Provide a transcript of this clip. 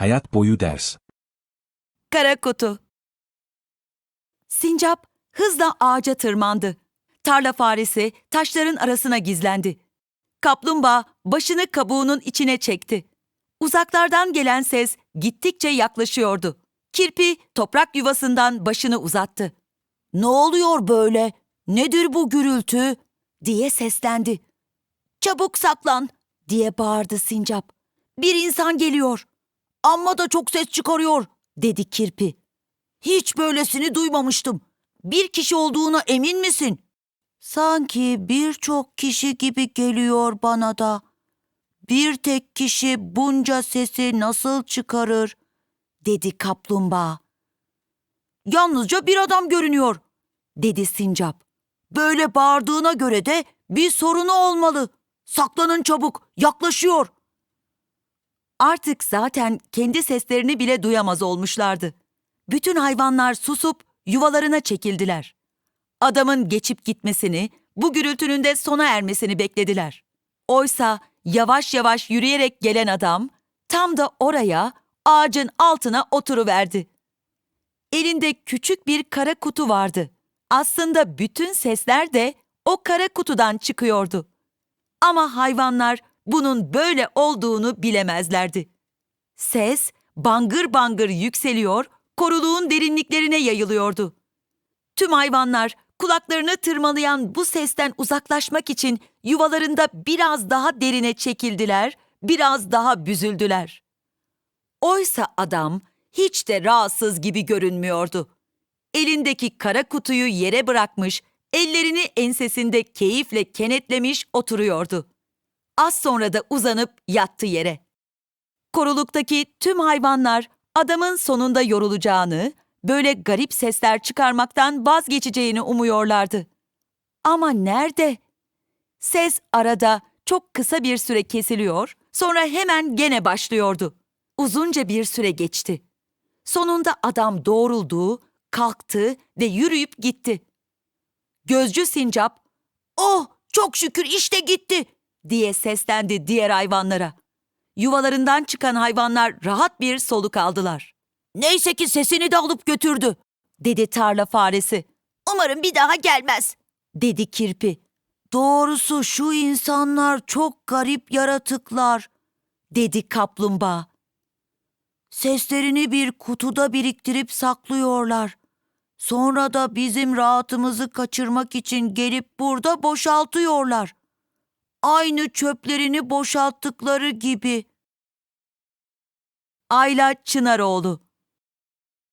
Hayat boyu ders. Kara kutu. Sincap hızla ağaca tırmandı. Tarla faresi taşların arasına gizlendi. Kaplumbağa başını kabuğunun içine çekti. Uzaklardan gelen ses gittikçe yaklaşıyordu. Kirpi toprak yuvasından başını uzattı. Ne oluyor böyle? Nedir bu gürültü? diye seslendi. Çabuk saklan diye bağırdı sincap. Bir insan geliyor. Amma da çok ses çıkarıyor dedi kirpi. Hiç böylesini duymamıştım. Bir kişi olduğuna emin misin? Sanki birçok kişi gibi geliyor bana da. Bir tek kişi bunca sesi nasıl çıkarır? dedi kaplumbağa. Yalnızca bir adam görünüyor, dedi sincap. Böyle bağırdığına göre de bir sorunu olmalı. Saklanın çabuk, yaklaşıyor. Artık zaten kendi seslerini bile duyamaz olmuşlardı. Bütün hayvanlar susup yuvalarına çekildiler. Adamın geçip gitmesini, bu gürültünün de sona ermesini beklediler. Oysa yavaş yavaş yürüyerek gelen adam tam da oraya ağacın altına oturuverdi. Elinde küçük bir kara kutu vardı. Aslında bütün sesler de o kara kutudan çıkıyordu. Ama hayvanlar bunun böyle olduğunu bilemezlerdi. Ses bangır bangır yükseliyor, koruluğun derinliklerine yayılıyordu. Tüm hayvanlar kulaklarını tırmalayan bu sesten uzaklaşmak için yuvalarında biraz daha derine çekildiler, biraz daha büzüldüler. Oysa adam hiç de rahatsız gibi görünmüyordu. Elindeki kara kutuyu yere bırakmış, ellerini ensesinde keyifle kenetlemiş oturuyordu. Az sonra da uzanıp yattı yere. Koruluktaki tüm hayvanlar adamın sonunda yorulacağını, böyle garip sesler çıkarmaktan vazgeçeceğini umuyorlardı. Ama nerede? Ses arada çok kısa bir süre kesiliyor, sonra hemen gene başlıyordu. Uzunca bir süre geçti. Sonunda adam doğruldu, kalktı ve yürüyüp gitti. Gözcü sincap, "Oh, çok şükür işte gitti." Diye seslendi diğer hayvanlara. Yuvalarından çıkan hayvanlar rahat bir soluk aldılar. Neyse ki sesini de alıp götürdü, dedi tarla faresi. Umarım bir daha gelmez, dedi kirpi. Doğrusu şu insanlar çok garip yaratıklar, dedi kaplumbağa. Seslerini bir kutuda biriktirip saklıyorlar. Sonra da bizim rahatımızı kaçırmak için gelip burada boşaltıyorlar. Aynı çöplerini boşalttıkları gibi. Ayla Çınaroğlu